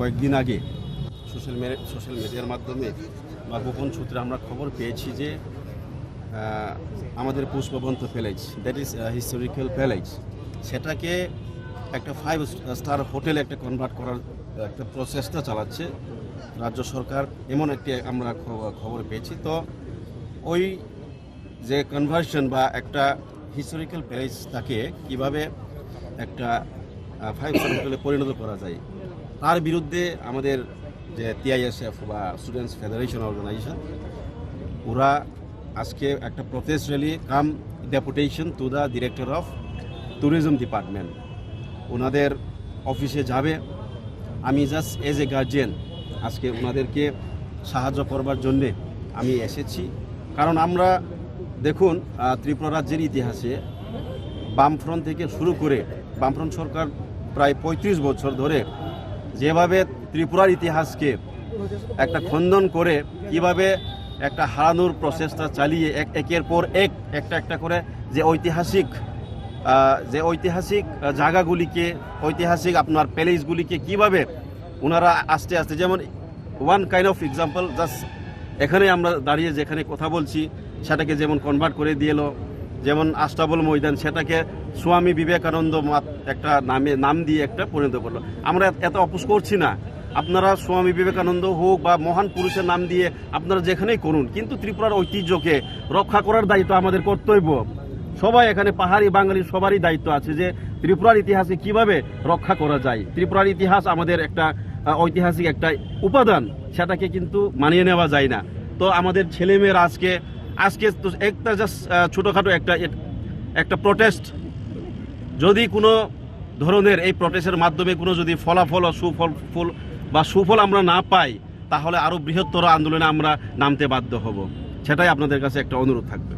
কয়েকদিন আগে social media social মিডিয়ার মাধ্যমে বা গোপন সূত্রে আমরা খবর পেয়েছি যে আমাদের Pushpabanta palace that is historical palace সেটাকে একটা ফাইভ স্টার হোটেলে একটা কনভার্ট করার, একটা প্রচেষ্টা চালাচ্ছে রাজ্য সরকার, এমন একটি আমরা খবর পেয়েছি। তো ওই যে কনভার্সন বা একটা হিস্টোরিক্যাল প্যালেজ তাকে কীভাবে একটা ফাইভ স্টার হোটেলে পরিণত করা যায় তার বিরুদ্ধে আমাদের যে টিআইএসএফ বা স্টুডেন্টস ফেডারেশন অর্গানাইজেশন ওরা আজকে একটা protest rally cum deputation to the director of tourism department ওনাদের অফিসে যাবে। আমি জাস্ট এজ এ গার্জিয়ান আজকে ওনাদেরকে সাহায্য করবার জন্যে আমি এসেছি। কারণ আমরা দেখুন ত্রিপুরা রাজ্যের ইতিহাসে বামফ্রন্ট থেকে শুরু করে বামফ্রন্ট সরকার প্রায় পঁয়ত্রিশ বছর ধরে যেভাবে ত্রিপুরার ইতিহাসকে একটা খণ্ডন করে কীভাবে একটা হারানোর প্রচেষ্টা চালিয়ে এক একের পর এক একটা একটা করে যে ঐতিহাসিক যে ঐতিহাসিক জায়গাগুলিকে, ঐতিহাসিক আপনার প্যালেসগুলিকে কীভাবে ওনারা আস্তে আস্তে যেমন one kind of example just এখানে আমরা দাঁড়িয়ে যেখানে কথা বলছি, সেটাকে যেমন কনভার্ট করে দিয়েলো যেমন আস্তাবল ময়দান, সেটাকে স্বামী বিবেকানন্দ মাত- একটা নামে নাম দিয়ে একটা পরিণত করল। আমরা এত অপোজ করছি না। আপনারা স্বামী বিবেকানন্দ হোক বা মহান পুরুষের নাম দিয়ে আপনারা যেখানেই করুন, কিন্তু ত্রিপুরার ঐতিহ্যকে রক্ষা করার দায়িত্ব আমাদের কর্তব্য। সবাই এখানে পাহাড়ি বাঙালি সবারই দায়িত্ব আছে যে ত্রিপুরার ইতিহাসকে কীভাবে রক্ষা করা যায়। ত্রিপুরার ইতিহাস আমাদের একটা ঐতিহাসিক একটা উপাদান, সেটাকে কিন্তু মানিয়ে নেওয়া যায় না। তো আমাদের ছেলেমেয়েরা আজকে আজকে তো একটা জাস্ট ছোটোখাটো একটা একটা প্রটেস্ট যদি কোনো ধরনের এই প্রটেস্টের মাধ্যমে কোনো যদি ফলাফল সুফল ফুল বা সুফল আমরা না পাই, তাহলে আরও বৃহত্তর আন্দোলনে আমরা নামতে বাধ্য হব। সেটাই আপনাদের কাছে একটা অনুরোধ থাকবে।